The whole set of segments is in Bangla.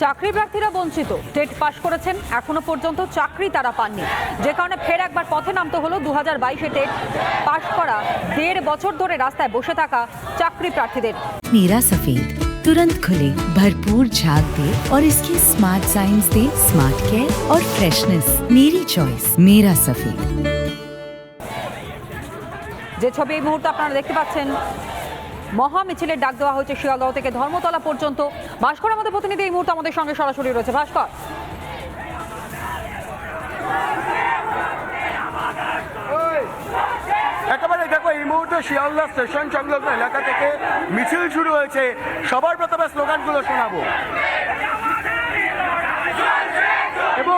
চাকরি প্রার্থীরা বঞ্চিত টেট পাশ করেছেন এখনো পর্যন্ত চাকরি তারা পাননি যে কারণে ফের একবার পথে নামতে হলো দু হাজার বাইশে টেট পাশ করা দেড় বছর ধরে রাস্তায় বসে থাকা চাকরি প্রার্থীদের नीरा सफेद तुरंत खुले भरपूर झाग दे और इसकी स्मार्ट साइंस दे स्मार्ट केयर और फ्रेशनेस मेरी चॉइस मेरा सफेद যে ছবি এই মুহূর্তে আপনারা দেখতে পাচ্ছেন মহা মিছিলের ডাক দেওয়া হয়েছে শিয়ালদহ থেকে ধর্মতলা পর্যন্ত। ভাস্কর, আমাদের প্রতিনিধি এই মুহূর্তে আমাদের সঙ্গে সরাসরি রয়েছে। ভাস্কর। একেবারে দেখো, এই মুহূর্তে শিয়ালদা স্টেশন সংলগ্ন এলাকা থেকে মিছিল শুরু হয়েছে। সবার প্রথমে স্লোগানগুলো শোনাবো।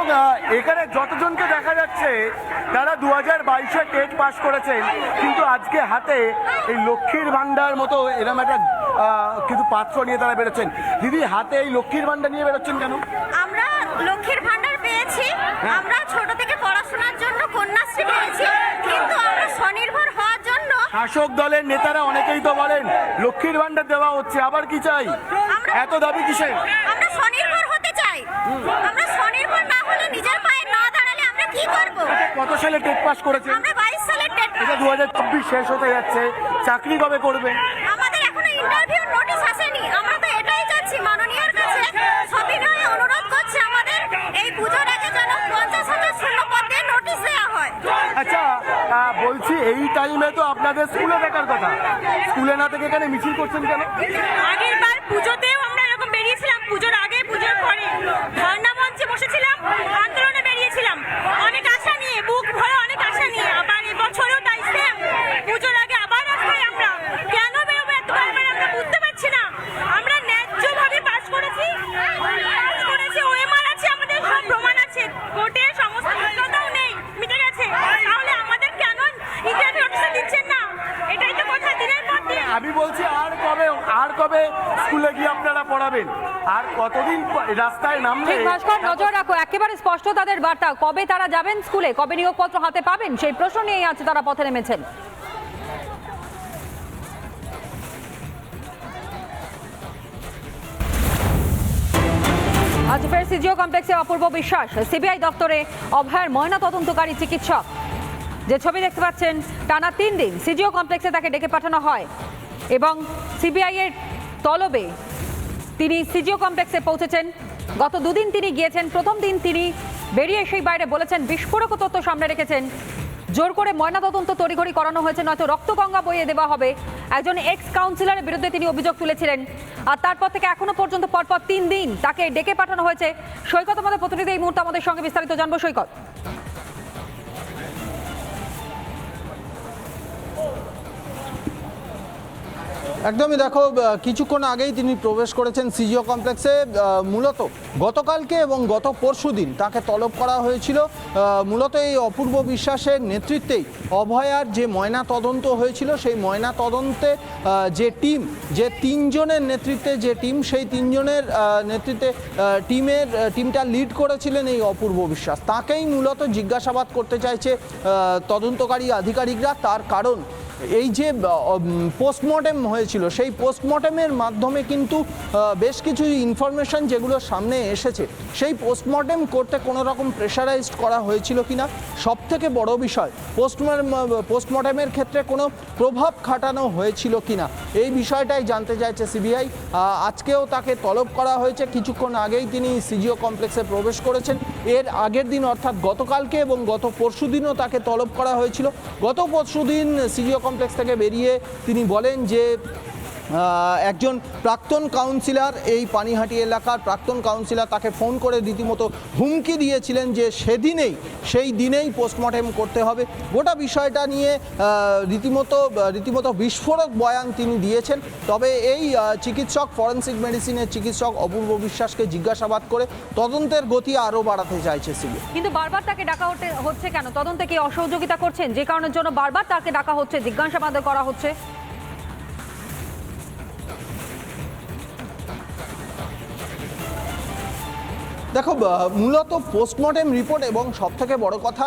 এবং এখানে যতজনকে দেখা যাচ্ছে তারা দু হাজার বাইশে টেট পাস করেছেন। কিন্তু আজকে হাতে এই লক্ষ্মীর ভান্ডার মতো এরকম একটা কিন্তু পাত্র নিয়ে তারা বেরোচ্ছেন। দিদি হাতে এই লক্ষ্মীর ভান্ডার নিয়ে বেরোচ্ছেন কেন? আমরা লক্ষ্মীর ভান্ডার পেয়েছি। আমরা ছোট থেকে পড়াশোনার জন্য কন্যাশ্রী পেয়েছি। কিন্তু আমরা স্বনির্ভর হওয়ার জন্য শাসক দলের নেতারা অনেকেই তো বলেন লক্ষ্মীর ভান্ডার দেওয়া হচ্ছে আবার কি চাই? এত দাবি কিসের আমরা স্বনির্ভর হতে চাই আমরা স্বনির্ভর না হলে নিজের পায়ে না দাঁড়ালে আমরা কি করব কত সালে টেট পাস আমরা এটা চব্বিশ শেষ হতে যাচ্ছে। চাকরি কবে করবে? আমাদের এখনও ইন্টারভিউ নোটিশ আসেনি। আমরা তো এটাই চাচ্ছি মাননীয়র কাছে। সবিনয়ে অনুরোধ করছি আমাদের এই পুজোর আগে যেন পঞ্চাশ হাজার শূন্য পদে নোটিশ দেওয়া হয়। আচ্ছা বলছি এই টাইমে তো আপনাদের স্কুলে দেখার কথা। স্কুলে না থেকে এখানে মিছিল করছেন কেন? আগের বার পুজোতেও আমরা এরকম বেরিয়েছিলাম। পুজোর আগে পুজোর পরে। ধর্ণা মঞ্চে বসেছিলাম। আন্দোলনে বেরিয়েছিলাম অনেক আশা নিয়ে বুক ভরে অনেক আশা নিয়ে আবার এবছরও তাই সেম পুজোর আগে আবার আসবে আমরা কেন বেরোবো এত বারবার আমরা বুঝতে পারছি না আমরা ন্যায্যভাবে পাস করেছি পাস করেছি ওএমআর আছে আমাদের সব প্রমাণ আছে কোর্টে সমস্ত যোগ্যতাও নেই মিটে গেছে তাহলে আমাদের কেন ইন্টারভিউ দিচ্ছেন না এটাই তো কথা দিনের পর দিন আমি বলছি আর কবে কবে স্কুলে গিয়ে আপনারা পড়াবেন? আর কতদিন রাস্তায় নামলে? ভাস্কর, নজর রাখো, একেবারে স্পষ্ট তাদের বার্তা। কবে তারা যাবেন স্কুলে? কবে নিয়োগপত্র হাতে পাবেন? সেই প্রশ্ন নিয়েই আছে তারা পথে নেমেছেন। আজ ফের সিজিও কমপ্লেক্সে অপূর্ব বিশ্বাস। সিবিআই দপ্তরে অভয়ের ময়না তদন্তকারী চিকিৎসক। যে ছবি দেখতে পাচ্ছেন, টানা তিন দিন সিজিও কমপ্লেক্সে তাকে ডেকে পাঠানো হয়। এবং সিবিআই এর তলবে তিনি সিজিও কমপ্লেক্সে পৌঁছেছেন। গত দুদিন তিনি গিয়েছেন, প্রথম দিন তিনি বেরিয়ে সেই বাইরে বলেছেন, বিস্ফোরক তথ্য সামনে রেখেছেন। জোর করে ময়নাতদন্ত তড়িঘড়ি করানো হয়েছে, নয়তো রক্তগঙ্গা বইয়ে দেওয়া হবে। একজন এক্স কাউন্সিলরের বিরুদ্ধে তিনি অভিযোগ তুলেছিলেন। আর তারপর থেকে এখনও পর্যন্ত পরপর তিন দিন তাকে ডেকে পাঠানো হয়েছে। সৈকত আমাদের প্রতিনিধি এই মুহূর্তে আমাদের সঙ্গে বিস্তারিত জানব। সৈকত। একদমই দেখো কিছুক্ষণ আগেই তিনি প্রবেশ করেছেন সিজিও কমপ্লেক্সে মূলত গতকালকে এবং গত পরশুদিন তাকে তলব করা হয়েছিল। মূলত এই অপূর্ব বিশ্বাসের নেতৃত্বেই অভয়ার যে ময়না তদন্ত হয়েছিল, সেই ময়না তদন্তে যে টিম, যে তিনজনের নেতৃত্বে যে টিম, সেই তিনজনের নেতৃত্বে টিমের টিমটা লিড করেছিলেন এই অপূর্ব বিশ্বাস। তাকেই মূলত জিজ্ঞাসাবাদ করতে চাইছে তদন্তকারী আধিকারিকরা। তার কারণ এই যে পোস্টমর্টেম হয়েছিল, সেই পোস্টমর্টেমের মাধ্যমে কিন্তু বেশ কিছু ইনফরমেশন যেগুলো সামনে এসেছে, সেই পোস্টমর্টেম করতে কোনো রকম প্রেশারাইজড করা হয়েছিল কিনা? সব থেকে বড় বিষয় পোস্টমর্টেম পোস্টমর্টেমের ক্ষেত্রে কোনো প্রভাব খাটানো হয়েছিল কিনা? এই বিষয়টাই জানতে চাইছে সিবিআই আজকেও তাকে তলব করা হয়েছে, কিছুক্ষণ আগেই তিনি সিজিও কমপ্লেক্সে প্রবেশ করেছেন। এর আগের দিন, অর্থাৎ গতকালকে এবং গত পরশুদিনও তাকে তলব করা হয়েছিল। গত পরশু দিন সিজিও কমপ্লেক্স থেকে বেরিয়ে তিনি বলেন যে একজন প্রাক্তন কাউন্সিলর এই পানিহাটি এলাকার প্রাক্তন কাউন্সিলর তাকে ফোন করে রীতিমতো হুমকি দিয়েছিলেন যে সেদিনেই, সেই দিনেই পোস্টমর্টেম করতে হবে। গোটা বিষয়টা নিয়ে রীতিমতো রীতিমতো বিস্ফোরক বয়ান তিনি দিয়েছেন। তবে এই চিকিৎসক ফরেন্সিক মেডিসিনের চিকিৎসক অপূর্ব বিশ্বাসকে জিজ্ঞাসাবাদ করে তদন্তের গতি আরও বাড়াতে চাইছে সিবিআই। কিন্তু বারবার তাকে ডাকা হচ্ছে কেন? তদন্তে কি অসহযোগিতা করছেন? যে কারণের জন্য বারবার তাকে ডাকা হচ্ছে জিজ্ঞাসাবাদ করা হচ্ছে। দেখো মূলত পোস্টমর্টেম রিপোর্ট এবং সবথেকে বড় কথা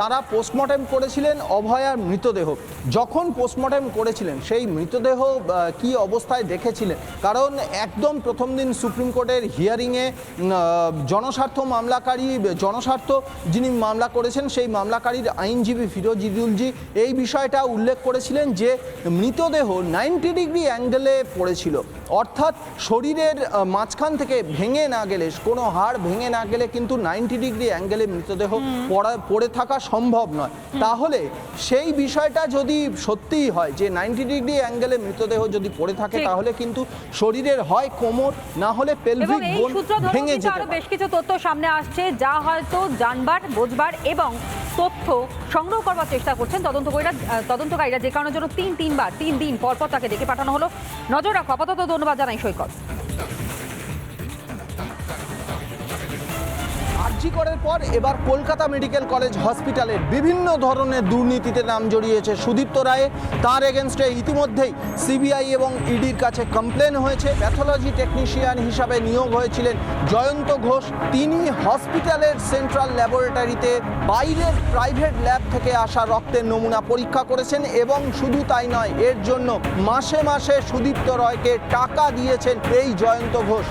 তারা পোস্টমর্টেম করেছিলেন অভয়ার মৃতদেহ। যখন পোস্টমর্টেম করেছিলেন, সেই মৃতদেহ কি অবস্থায় দেখেছিলেন? কারণ একদম প্রথম দিন সুপ্রিম কোর্টের হিয়ারিংয়ে জনস্বার্থ মামলাকারী, জনস্বার্থ যিনি মামলা করেছেন, সেই মামলাকারীর আইনজীবী ফিরোজ ইদুলজি এই বিষয়টা উল্লেখ করেছিলেন যে মৃতদেহ নাইনটি ডিগ্রি অ্যাঙ্গেলে পড়েছিল। অর্থাৎ শরীরের মাঝখান থেকে ভেঙে না গেলে কোনো হাড় ভেঙে না গেলে কিন্তু নাইনটি ডিগ্রি অ্যাঙ্গেলে মৃতদেহ পড়া পড়ে থাকা সম্ভব নয়। তাহলে সেই বিষয়টা যদি সত্যিই হয় যে নাইনটি ডিগ্রি অ্যাঙ্গেলে মৃতদেহ যদি পড়ে থাকে তাহলে কিন্তু শরীরের হয় কোমর না হলে পেলভিক বোন ভেঙে যেতে বেশ কিছু তথ্য সামনে আসছে যা হয়তো জানবার বোঝবার এবং তথ্য সংগ্রহ করবার চেষ্টা করছেন তদন্তকারীরা তদন্তকারীরা যে কারণের জন্য তিন তিনবার, তিন দিন পর পর তাকে ডেকে পাঠানো হলো। নজর রাখো, আপাতত ধন্যবাদ জানাই সৈকত। আরজি করার পর এবার কলকাতা মেডিকেল কলেজ হসপিটালে বিভিন্ন ধরনের দুর্নীতিতে নাম জড়িয়েছে সুদীপ্ত রায়ে। তার এগেনস্টে ইতিমধ্যেই সিবিআই এবং ইডির কাছে কমপ্লেন হয়েছে। প্যাথোলজি টেকনিশিয়ান হিসাবে নিয়োগ হয়েছিলেন জয়ন্ত ঘোষ। তিনি হসপিটালের সেন্ট্রাল ল্যাবরেটরিতে বাইরের প্রাইভেট ল্যাব থেকে আসা রক্তের নমুনা পরীক্ষা করেছেন এবং শুধু তাই নয়, এর জন্য মাসে মাসে সুদীপ্ত রয়কে টাকা দিয়েছেন এই জয়ন্ত ঘোষ।